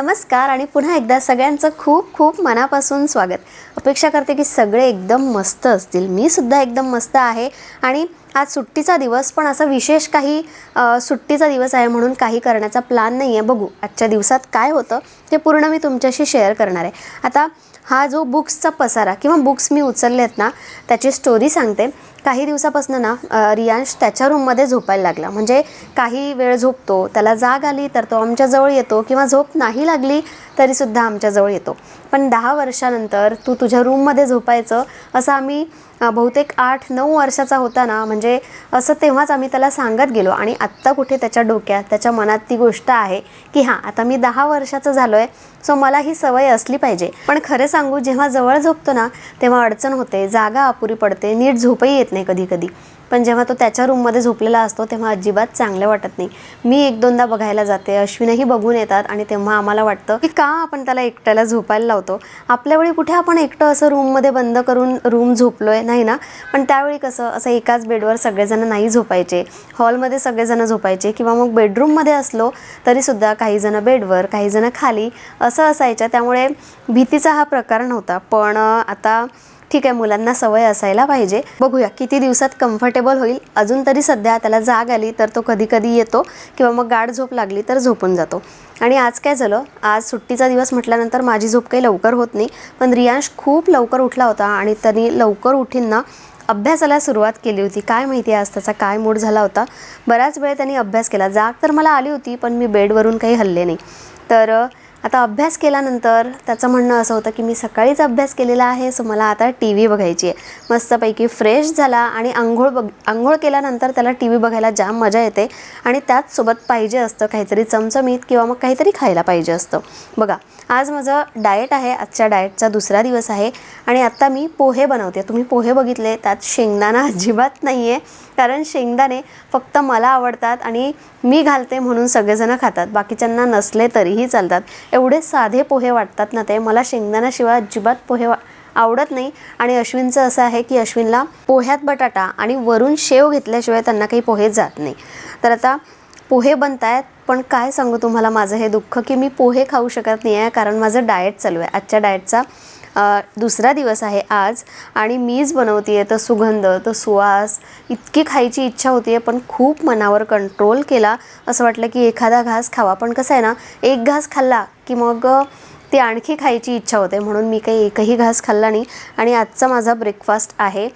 नमस्कार आणि पुन्हा एकदा सगळ्यांचं खूप खूप मनापासून स्वागत. अपेक्षा करते की सगळे एकदम मस्त असतील. मी सुद्धा एकदम मस्त आहे आणि आज सुट्टीचा दिवस पण असा विशेष काही सुट्टीचा दिवस आहे म्हणून काही करण्याचा प्लॅन नाही आहे बघू आजच्या दिवसात काय होतं ते पूर्ण मी तुमच्याशी शेअर करणार आहे. आता हा जो बुक्सचा पसारा किंवा बुक्स मी उचलले आहेत ना त्याची स्टोरी सांगते. काही दिवसापासून ना रियांश त्याच्या रूममध्ये झोपायला लागला. म्हणजे काही वेळ झोपतो त्याला जाग आली तर तो आमच्याजवळ येतो किंवा झोप नाही लागली तरीसुद्धा आमच्याजवळ येतो. पण दहा वर्षानंतर तू तुझ्या रूममध्ये झोपायचं असं आम्ही बहुतेक आठ नऊ वर्षाचा होता ना म्हणजे असं तेव्हाच आम्ही त्याला सांगत गेलो. आणि आत्ता कुठे त्याच्या डोक्यात त्याच्या मनात ती गोष्ट आहे की हां आता मी दहा वर्षाचं झालो आहे सो मला ही सवय असली पाहिजे. पण खरं सांगू जेव्हा जवळ झोपतो ना तेव्हा अडचण होते जागा अपुरी पडते नीट झोपही येत नाही कधी कधी पण जेव्हा तो त्याच्या रूममध्ये झोपलेला असतो तेव्हा अजिबात चांगलं वाटत नाही. मी एक दोनदा बघायला जाते अश्विनही बघून येतात आणि तेव्हा आम्हाला वाटतं की का आपण त्याला एकट्याला झोपायला लावतो? आपल्यावेळी कुठे आपण एकटं असं रूममध्ये बंद करून रूम झोपलो आहे नाही ना? पण त्यावेळी कसं असं एकाच बेडवर सगळेजण नाही झोपायचे. हॉलमध्ये सगळेजण झोपायचे किंवा मग बेडरूममध्ये असलो तरीसुद्धा काहीजणं बेडवर काहीजणं खाली असं असायचं त्यामुळे भीतीचा हा प्रकार नव्हता. पण आता ठीक आहे मुलांना सवय असायला पाहिजे. बघूया किती दिवसात कम्फर्टेबल होईल? अजून तरी सध्या त्याला जाग आली तर तो कधी कधी येतो किंवा मग गाढ झोप लागली तर झोपून जातो. आणि आज काय झालं? आज सुट्टीचा दिवस म्हटल्यानंतर माझी झोप काही लवकर होत नाही पण रियांश खूप लवकर उठला होता आणि त्यांनी लवकर उठीन ना अभ्यासाला सुरुवात केली होती. काय माहिती आहे आज त्याचा काय मूड झाला होता? बराच वेळ त्यांनी अभ्यास केला. जाग तर मला आली होती पण मी बेडवरून काही हल्ले नाही. तर आता अभ्यास केल्यानंतर त्याचं म्हणणं असं होतं की मी सकाळीच अभ्यास केलेला आहे सो मला आता टी व्ही बघायची आहे. मस्तपैकी फ्रेश झाला आणि आंघोळ बघ आंघोळ केल्यानंतर त्याला टी व्ही बघायला जाम मजा येते आणि त्याचसोबत पाहिजे असतं काहीतरी चमचमीत किंवा मग काहीतरी खायला पाहिजे असतं. बघा आज माझं डाएट आहे आजच्या डाएटचा दुसरा दिवस आहे आणि आत्ता मी पोहे बनवते. तुम्ही पोहे बघितले त्यात शेंगदाणा अजिबात नाही आहे कारण शेंगदाणे फक्त मला आवडतात आणि मी घालते म्हणून सगळेजणं खातात. बाकीच्यांना नसले तरीही चालतात. एवढे साधे पोहे वाटतात ना ते. मला शेंगदाण्याशिवाय अजिबात पोहे वा आवडत नाही. आणि अश्विनचं असं आहे की अश्विनला पोह्यात बटाटा आणि वरून शेव घेतल्याशिवाय त्यांना काही पोहे जात नाही. तर आता पोहे बनत आहेत पण काय सांगू तुम्हाला माझं हे दुःख की मी पोहे खाऊ शकत नाही आहे कारण माझं डाएट चालू आहे. आजच्या डाएटचा दुसरा दिवस आहे आज आणि मीच बनवते आहे तर सुगंध तर सुवास. इतकी खायची इच्छा होती आहे पण खूप मनावर कंट्रोल केला. असं वाटलं की एखादा घास खावा. पण कसं आहे ना एक घास खाल्ला की मग ती आणखी खायची इच्छा होते म्हणून मी काही एकही घास खाल्ला नाही. आणि आजचा माझा ब्रेकफास्ट आहे.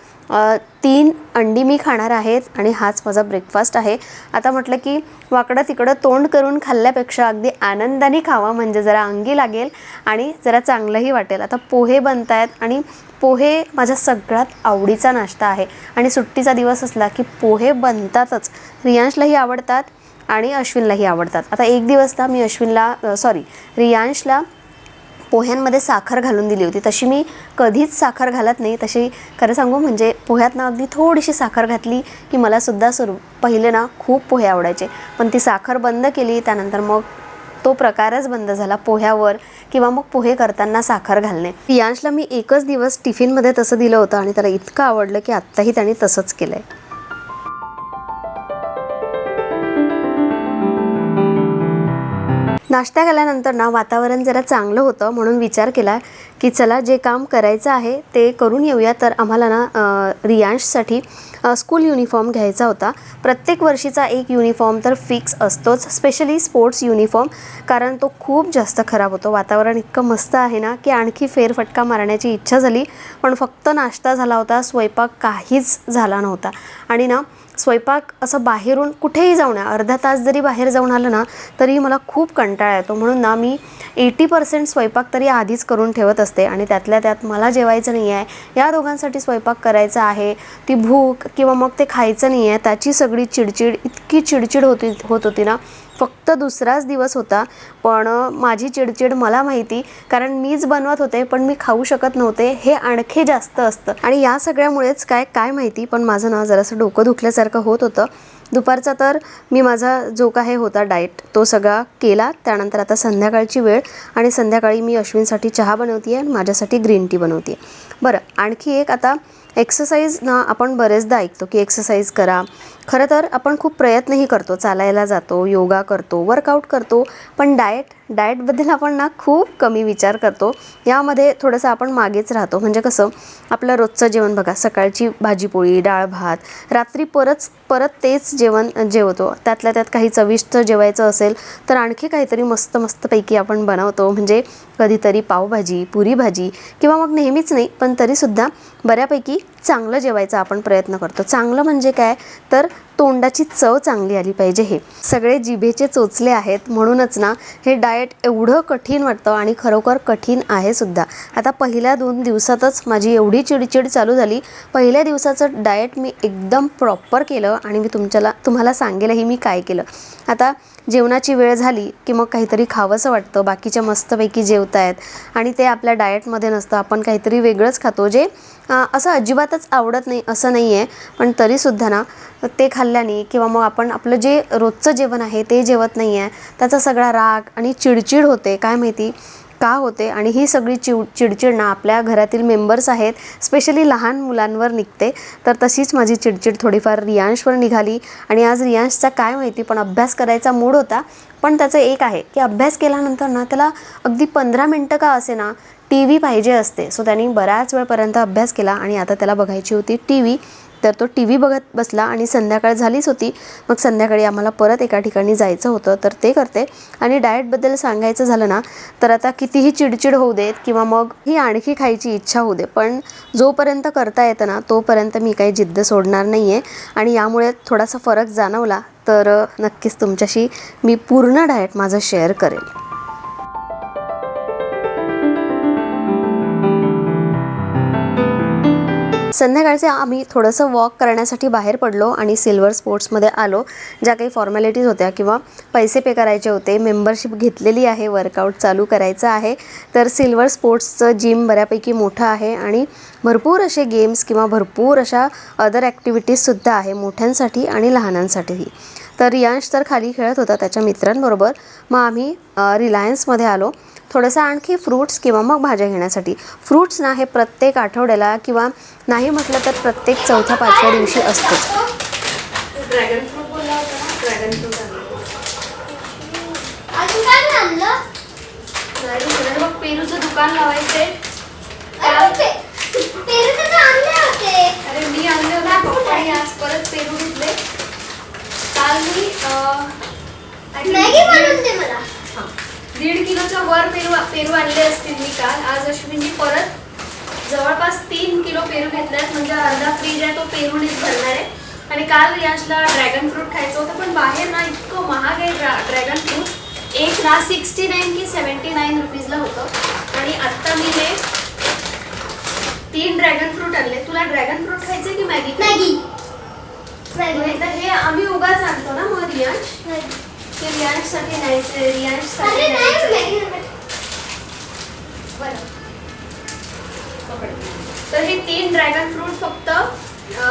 तीन अंडी मी खाणार आहेत आणि हाच माझा ब्रेकफास्ट आहे. आता म्हटलं की वाकडं तिकडं तोंड करून खाल्ल्यापेक्षा अगदी आनंदाने खावा म्हणजे जरा अंगी लागेल आणि जरा चांगलंही वाटेल. आता पोहे बनत आहेत आणि पोहे माझा सगळ्यात आवडीचा नाश्ता आहे. आणि सुट्टीचा दिवस असला की पोहे बनतातच. रियांशलाही आवडतात आणि अश्विनलाही आवडतात. आता एक दिवस ना मी अश्विनला सॉरी रियांशला पोह्यांमध्ये साखर घालून दिली होती. तशी मी कधीच साखर घालत नाही. तशी खरं सांगू म्हणजे पोह्यात ना अगदी थोडीशी साखर घातली की मलासुद्धा सुरू पहिले ना खूप पोहे आवडायचे. पण ती साखर बंद केली त्यानंतर मग तो प्रकारच बंद झाला पोह्यावर किंवा मग पोहे करताना साखर घालणे. प्रियांशला मी एकच दिवस टिफिनमध्ये तसं दिलं होतं आणि त्याला इतकं आवडलं की आत्ताही त्याने तसंच केलं आहे नाश्ता केल्यानंतर ना वातावरण जरा चांगलं होतं म्हणून विचार केला की चला जे काम करायचं आहे ते करून येऊया. तर आम्हाला ना रियांशसाठी स्कूल युनिफॉर्म घ्यायचा होता. प्रत्येक वर्षीचा एक युनिफॉर्म तर फिक्स असतोच स्पेशली स्पोर्ट्स युनिफॉर्म कारण तो खूप जास्त खराब होतो. वातावरण इतकं मस्त आहे ना की आणखी फेरफटका मारण्याची इच्छा झाली पण फक्त नाश्ता झाला होता स्वयंपाक काहीच झाला नव्हता. आणि ना स्वयंपाक असं बाहेरून कुठेही जाऊन या. अर्धा तास जरी बाहेर जाऊन आलं ना तरी मला खूप कंटाळा येतो. म्हणून ना मी एटी पर्सेंट स्वयंपाक तरी आधीच करून ठेवत असते. आणि त्यातल्या त्यात मला जेवायचं नाही आहे या दोघांसाठी स्वयंपाक करायचा आहे. ती भूक किंवा मग ते खायचं नाही आहे त्याची सगळी चिडचिड इतकी चिडचिड होती होत होती ना फक्त दुसराच दिवस होता पण माझी चिडचिड मला माहिती कारण मीच बनवत होते पण मी खाऊ शकत नव्हते हे आणखी जास्त असतं. आणि या सगळ्यामुळेच काय काय माहिती पण माझं ना जरासं डोकं दुखल्यासारखं होत होतं. दुपारचा तर मी माझा जो काही होता डाएट तो सगळा केला. त्यानंतर आता संध्याकाळची वेळ आणि संध्याकाळी मी अश्विनसाठी चहा बनवते आहे आणि माझ्यासाठी ग्रीन टी बनवते आहे बरं आणखी एक आता एक्सरसाइज ना आपण बरेचदा ऐकतो की एक्सरसाइज करा. खरं तर आपण खूप प्रयत्नही करतो चालायला जातो योगा करतो वर्कआउट करतो पण डाएट डाएटबद्दल आपण ना खूप कमी विचार करतो. यामध्ये थोडंसं आपण मागेच राहतो. म्हणजे कसं आपलं रोजचं जेवण बघा सकाळची भाजीपोळी डाळ भात रात्री परत परत तेच जेवण जेवतो. त्यातल्या त्यात काही चविष्ट जेवायचं असेल तर आणखी काहीतरी मस्त मस्तपैकी आपण बनवतो. म्हणजे कधीतरी पावभाजी पुरी भाजी किंवा मग नेहमीच नाही पण तरीसुद्धा बऱ्यापैकी चांगलं जेवायचा आपण प्रयत्न करतो. चांगलं म्हणजे काय? तर तोंडाची चव चांगली आली पाहिजे हे. सगळे जिभेचे चोचले आहेत. म्हणूनच ना हे डाएट एवढं कठीण वाटतं आणि खरोखर कठीण आहे सुद्धा. आता पहिल्या दोन दिवसातच माझी एवढी चिडचिड चालू झाली. पहिल्या दिवसाचं डाएट मी एकदम प्रॉपर केलं आणि मी तुमच्याला तुम्हाला सांगेलही मी काय केलं. आता जेवणाची वेळ झाली की मग काहीतरी खावंसं वाटतं. बाकीच्या मस्तपैकी जेवत आहेत आणि ते आपल्या डाएटमध्ये नसतं. आपण काहीतरी वेगळंच खातो जे असं अजिबातच आवडत नाही असं नाही आहे पण तरीसुद्धा ना ते खाल्ल्याने किंवा मग आपण आपलं जे रोजचं जेवण आहे ते जेवत नाही आहे त्याचा सगळा राग आणि चिडचिड होते. काय माहिती? का होते आणि ही सगळी चिव चिडचिड ना आपल्या घरातील मेंबर्स आहेत स्पेशली लहान मुलांवर निघते. तर तशीच माझी चिडचिड थोडीफार रियांशवर निघाली. आणि आज रियांशचा काय माहिती पण अभ्यास करायचा मूड होता. पण त्याचं एक आहे की अभ्यास केल्यानंतर ना त्याला अगदी पंधरा मिनटं का असे ना टी व्ही पाहिजे असते. सो त्यांनी बऱ्याच वेळपर्यंत अभ्यास केला आणि आता त्याला बघायची होती टी व्ही तर तो टी व्ही बघत बसला आणि संध्याकाळ झालीच होती. मग संध्याकाळी आम्हाला परत एका ठिकाणी जायचं होतं. तर ते करते. आणि डाएटबद्दल सांगायचं झालं ना तर आता कितीही चिडचिड होऊ देत किंवा मग ही आणखी खायची इच्छा होऊ दे पण जोपर्यंत करता येतं ना तोपर्यंत मी काही जिद्द सोडणार नाही आहे आणि यामुळे थोडासा फरक जाणवला तर नक्कीच तुमच्याशी मी पूर्ण डाएट माझं शेअर करेल. संध्याकाळचे आम्ही थोडंसं वॉक करण्यासाठी बाहेर पडलो आणि सिल्वर स्पोर्ट्समध्ये आलो ज्या काही फॉर्मॅलिटीज होत्या किंवा पैसे पे करायचे होते मेंबरशिप घेतलेली आहे वर्कआउट चालू करायचं आहे तर सिल्वर स्पोर्ट्सचं जिम बऱ्यापैकी मोठं आहे आणि भरपूर असे गेम्स किंवा भरपूर अशा अदर ॲक्टिव्हिटीजसुद्धा आहे मोठ्यांसाठी आणि लहानांसाठीही. तर रियांश तर खाली खेळत होता त्याच्या मित्रांबरोबर. मग आम्ही रिलायन्समध्ये आलो. थोडंसं आणखी फ्रूट्स किंवा मग भाज्या घेण्यासाठी. फ्रूट्स ना हे प्रत्येक आठवड्याला किंवा नाही म्हटलं तर प्रत्येक चौथ्या पाचव्या दिवशी असतंच. ड्रॅगन फ्रूट बोलला होता ना? ड्रॅगन फ्रूट अजून काय नाही आणलं मग पेरूचं दुकान लावायचंय. अरे मी आणले होते. पप्पाने आज परत पेरू घेतले. काल मी मॅगी बनवून दे मला. हां. दीड किलोच्या वर पेरू पेरू आणले असतील मी काल. आज अश्विनी परत जवळपास तीन किलो पेरू घेतल्यात. म्हणजे अर्धा फ्रीज आहे तो पेरूनेच भरणार आहे. आणि काल रियांशला ड्रॅगन फ्रूट खायचं होतं पण बाहेर ना इतकं महाग आहे ड्रा ड्रॅगन फ्रूट. एक ना सिक्स्टी नाईन की सेवन्टी नाईन रुपीजला होतं. आणि आत्ता मी हे तीन ड्रॅगन फ्रूट आणले. तुला ड्रॅगन फ्रूट खायचे की मॅगी? मॅगी. एकदा हे आम्ही उगाच आणतो ना मग रियांश ते रियांशसाठी रियांशसाठी नाही. बरं. पकड. तर हे तीन ड्रॅगन फ्रूट फक्त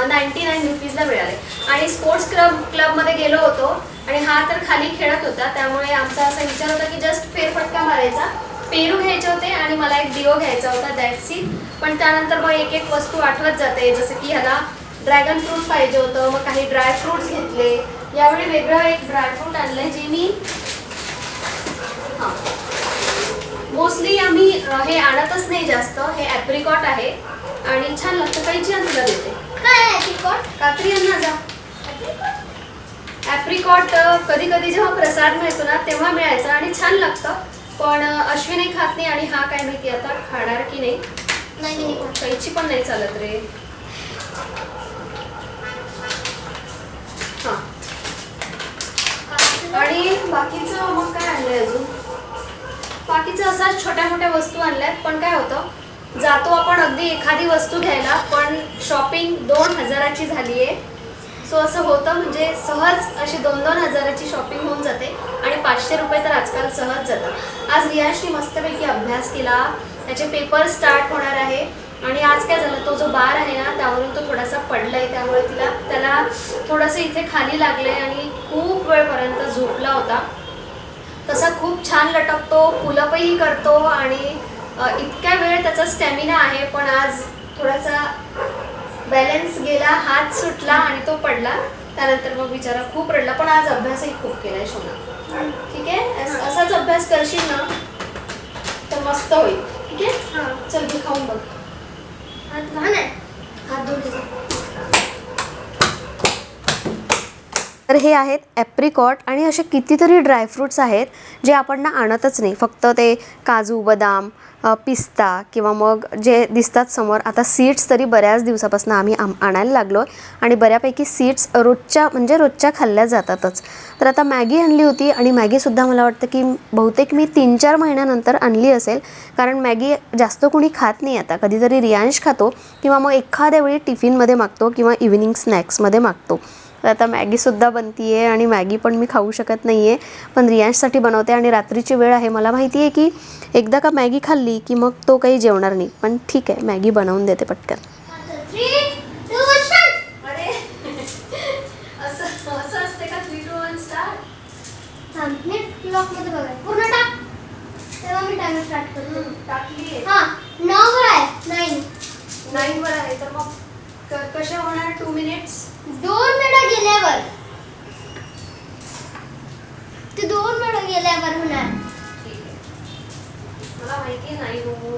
नाईन्टी नाईन रुपीजला मिळाले. आणि स्पोर्ट्स क्लब क्लबमध्ये गेलो होतो आणि हा तर खाली खेळत होता. त्यामुळे आमचा असा विचार होता की जस्ट फेरफटका मारायचा. पेरू घ्यायचे होते आणि मला एक दिओ घ्यायचा होता दॅट सी पण त्यानंतर मग एक एक वस्तू आठवत जाते. जसं की ह्याला ड्रॅगन फ्रूट पाहिजे होतं. मग काही ड्राय फ्रुट्स घेतले. यावेळी वेगळं एक ड्रायफ्रूट आणलंय जे मी हां. मोस्टली आम्ही हे आणतच नाही जास्त. हे ॲप्रिकॉट आहे. आणि छान लागतं. कैची आण तुला देते. काय तिखट? कात्री आणा जा. ॲप्रिकॉट कधी कधी जेव्हा प्रसाद मिळतो ना तेव्हा मिळायचं आणि छान लागतं. पण अश्विनी खात नाही आणि हा काय माहिती आता खाणार की नाही. नाही. कैची पण नाही चालत रे हां आणि बाकीचं मग काय आणलंय अजून? बाकीचं असाच छोट्या मोठ्या वस्तू आणल्यात पण काय होतं जातो आपण अगदी एखादी वस्तू घ्यायला पण शॉपिंग दोन हजाराची झाली आहे सो असं होतं म्हणजे सहज अशी दोन दोन हजाराची शॉपिंग होऊन जाते आणि पाचशे रुपये तर आजकाल सहज जातात. आज रियाशने मस्तपैकी अभ्यास केला त्याचे पेपर स्टार्ट होणार आहे. आणि आज काय झालं तो जो बार आहे ना त्यावरून तो थोडासा पडलाय. त्यामुळे तिला त्याला थोडंसं इथे खाली लागलंय आणि खूप वेळपर्यंत झोपला होता. तसा खूप छान लटकतो पुलपही करतो आणि इतक्या वेळ त्याचा स्टॅमिना आहे पण आज थोडासा बॅलन्स गेला हात सुटला आणि तो पडला. त्यानंतर मग बिचारा खूप रडला पण आज अभ्यासही खूप केलाय शोना. ठीक आहे? अस- असाच अभ्यास करशील ना तर मस्त होईल. ठीक आहे? चल घे खाऊन बघ. हात आहे हात तर हे आहेत ॲप्रिकॉट आणि असे कितीतरी ड्रायफ्रूट्स आहेत जे आपण ना आणतच नाही. फक्त ते काजू बदाम पिस्ता किंवा मग जे दिसतात समोर आता सीड्स तरी बऱ्याच दिवसापासून आम्ही आम आणायला लागलो आहे आणि बऱ्यापैकी सीड्स रोजच्या म्हणजे रोजच्या खाल्ल्या जातातच. तर आता मॅगी आणली होती आणि मॅगीसुद्धा मला वाटतं की बहुतेक मी तीन चार महिन्यानंतर आणली असेल. कारण मॅगी जास्त कोणी खात नाही आता. कधीतरी रियांश खातो किंवा मग एखाद्या वेळी टिफिनमध्ये मागतो किंवा इव्हिनिंग स्नॅक्समध्ये मागतो. तर आता मॅगीसुद्धा बनती आहे आणि मॅगी पण मी खाऊ शकत नाही आहे पण रियांशसाठी बनवते आणि रात्रीची वेळ आहे. मला माहिती आहे की एकदा का मॅगी खाल्ली की मग तो काही जेवणार नाही. पण ठीक आहे मॅगी बनवून देते पटकन थ्री टू वन स्टार्ट अरे असं असं असते का थ्री टू वन स्टार्ट थांब नीट क्लॉकमध्ये बघा पूर्ण टाक तेव्हा मी टाइमर स्टार्ट करतो टाकली हां नऊवर आहे नाईन नाईनवर आहे तर मग क- कशा होणार टू मिनिट्स दोन मिनिटं गेल्यावर ते दोन मिनिटं गेल्यावर होणार ठीक आहे मला माहिती आहे नाही हो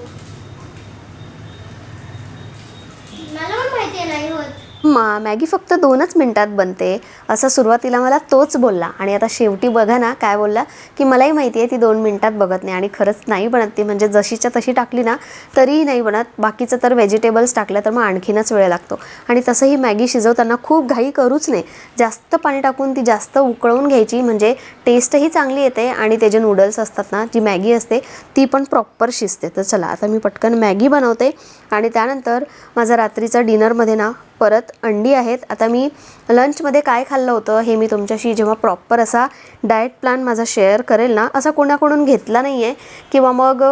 मला नाही होत. मा मॅगी फक्त दोनच मिनटात बनते. असं सुरुवातीला मला तोच बोलला. आणि आता शेवटी बघा ना काय बोलला की मलाही माहिती आहे ती दोन मिनटात बघत नाही. आणि खरंच नाही बनत ती. म्हणजे जशीच्या तशी टाकली ना तरीही नाही बनत. बाकीचं तर व्हेजिटेबल्स टाकलं तर मग आणखीनच वेळ लागतो. आणि तसं ही मॅगी शिजवताना खूप घाई करूच नाही जास्त पाणी टाकून ती जास्त उकळवून घ्यायची. म्हणजे टेस्टही चांगली येते. आणि ते जे नूडल्स असतात ना जी मॅगी असते ती पण प्रॉपर शिजते. तर चला आता मी पटकन मॅगी बनवते. आणि त्यानंतर माझा रात्रीचा डिनरमध्ये ना परत अंडी आहेत. आता मी लंचमध्ये काय खाल्लं होतं हे मी तुमच्याशी जेव्हा प्रॉपर असा डाएट प्लॅन माझा शेअर करेल ना असा कोणाकडून घेतला नाही आहे किंवा मग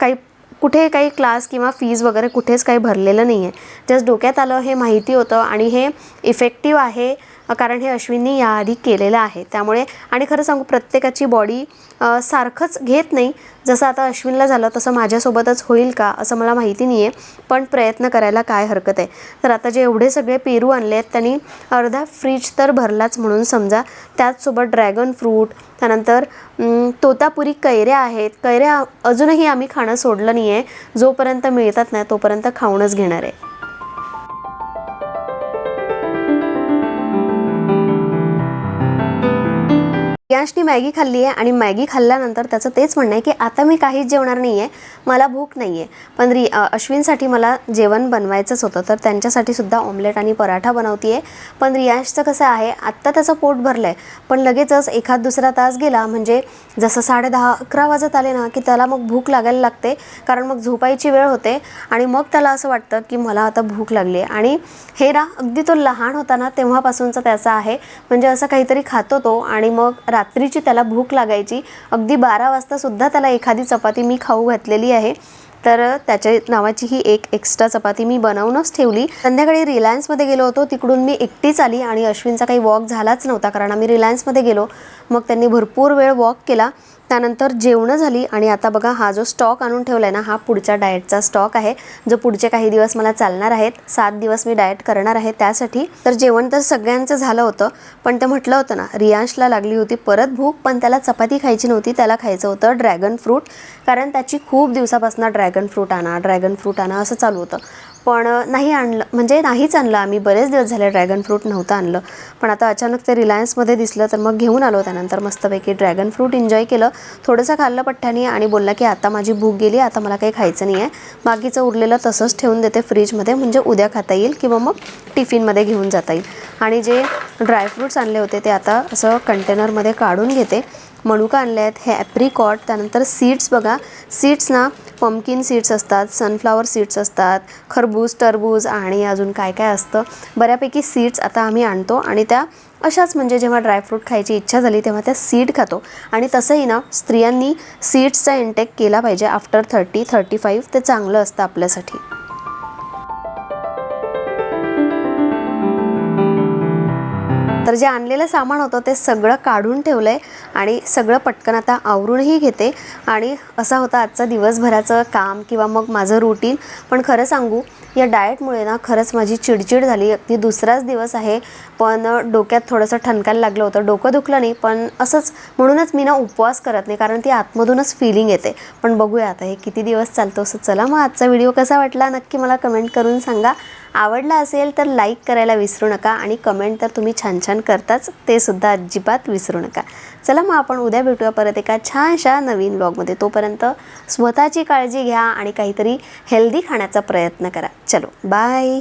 काही कुठे काही क्लास किंवा फीज वगैरे कुठेच काही भरलेलं नाही आहे जस्ट डोक्यात आलं हे माहिती होतं आणि हे इफेक्टिव्ह आहे. कारण हे अश्विननी याआधी केलेलं आहे. त्यामुळे आणि खरं सांगू प्रत्येकाची बॉडी सारखंच घेत नाही. जसं आता अश्विनला झालं तसं माझ्यासोबतच होईल का असं मला माहिती नाही आहे पण प्रयत्न करायला काय हरकत आहे? तर आता जे एवढे सगळे पेरू आणले आहेत त्यांनी अर्धा फ्रीज तर भरलाच म्हणून समजा. त्याचसोबत ड्रॅगन फ्रूट त्यानंतर तोतापुरी कैऱ्या आहेत. कैऱ्या अजूनही आम्ही खाणं सोडलं नाही आहे जोपर्यंत मिळतात ना तोपर्यंत खाऊनच घेणार आहे. रियांशनी मॅगी खाल्ली आहे आणि मॅगी खाल्ल्यानंतर त्याचं तेच म्हणणं आहे की आता मी काहीच जेवणार नाही आहे मला भूक नाही आहे पण रि अश्विनसाठी मला जेवण बनवायचंच होतं तर त्यांच्यासाठी सुद्धा ऑमलेट आणि पराठा बनवते आहे पण रियांशचं कसं आहे आत्ता त्याचं पोट भरलं आहे पण लगेचच एखाद दुसरा तास गेला म्हणजे जसं साडे दहा अकरा वाजत आले ना की त्याला मग भूक लागायला लागते कारण मग झोपायची वेळ होते आणि मग त्याला असं वाटतं की मला आता भूक लागली आहे आणि हे ना अगदी तो लहान होता ना तेव्हापासूनचा त्याचा आहे. म्हणजे असं काहीतरी खातो तो आणि मग रात्रीची त्याला भूक लागायची. अगदी बारा वाजतासुद्धा त्याला एखादी चपाती मी खाऊ घातलेली आहे. तर त्याच्या नावाची ही एक एक्स्ट्रा चपाती मी बनवूनच ठेवली. संध्याकाळी रिलायन्समध्ये गेलो होतो. तिकडून मी एकटीच आली आणि अश्विनचा काही वॉक झालाच नव्हता. कारण आम्ही रिलायन्समध्ये गेलो. मग त्यांनी भरपूर वेळ वॉक केला. त्यानंतर जेवणं झाली आणि आता बघा हा जो स्टॉक आणून ठेवला आहे ना हा पुढच्या डाएटचा स्टॉक आहे जो पुढचे काही दिवस मला चालणार आहेत सात दिवस मी डाएट करणार आहे त्यासाठी. तर जेवण तर सगळ्यांचं झालं होतं पण ते म्हटलं होतं ना रियांशला लागली होती परत भूक पण त्याला चपाती खायची नव्हती त्याला खायचं होतं ड्रॅगन फ्रूट कारण त्याची खूप दिवसापासून ड्रॅगन फ्रूट आणा ड्रॅगन फ्रूट आणा असं चालू होतं. पण नाही आणलं म्हणजे नाहीच आणलं आम्ही. बरेच दिवस झाले ड्रॅगन फ्रूट नव्हतं आणलं. पण आता अचानक ते रिलायन्समध्ये दिसलं तर मग घेऊन आलो त्यानंतर मस्तपैकी ड्रॅगन फ्रूट एन्जॉय केलं. थोडंसं खाल्लं पठ्ठ्याने आणि बोलला की आता माझी भूक गेली आता मला काही खायचं नाही आहे. बाकीचं उरलेलं तसंच ठेवून देते फ्रीजमध्ये म्हणजे उद्या खाता येईल किंवा मग टिफिनमध्ये घेऊन जाता येईल. आणि जे ड्रायफ्रूट्स आणले होते ते आता असं कंटेनरमध्ये काढून घेते. मनुका आणले आहेत हे ॲप्रिकॉट त्यानंतर सीड्स बघा. सीड्स ना पम्पकिन सीड्स असतात सनफ्लावर सीड्स असतात खरबूज टरबूज आणि अजून काय काय असतं. बऱ्यापैकी सीड्स आता आम्ही आणतो आणि त्या अशाच म्हणजे जेव्हा ड्रायफ्रूट खायची इच्छा झाली तेव्हा त्या सीड खातो. आणि तसंही ना स्त्रियांनी सीड्सचा इंटेक केला पाहिजे आफ्टर थर्टी थर्टी फाईव्ह ते चांगलं असतं आपल्यासाठी. तर जे आणलेलं सामान होतं ते सगळं काढून ठेवलं आहे आणि सगळं पटकन आता आवरूनही घेते. आणि असा होता आजचा दिवसभराचं काम किंवा मग माझं रुटीन पण खरं सांगू या डाएटमुळे ना खरंच माझी चिडचिड झाली. अगदी दुसराच दिवस आहे. पण डोक्यात थोडंसं ठणकायला लागलं होतं. डोकं दुखलं नाही पण असंच म्हणूनच मी ना उपवास करत नाही कारण ती आतमधूनच फिलिंग येते. पण बघूया आता हे किती दिवस चालतो. असं चला मग आजचा व्हिडिओ कसा वाटला? नक्की मला कमेंट करून सांगा. आवडला असेल तर लाईक करायला विसरू नका आणि कमेंट तर तुम्ही छान छान करताच ते सुद्धा अजिबात विसरू नका. चला मग आपण उद्या भेटूया परत एका छानशा नवीन ब्लॉगमध्ये तोपर्यंत स्वतःची काळजी घ्या आणि काहीतरी हेल्दी खाण्याचा प्रयत्न करा. चलो बाय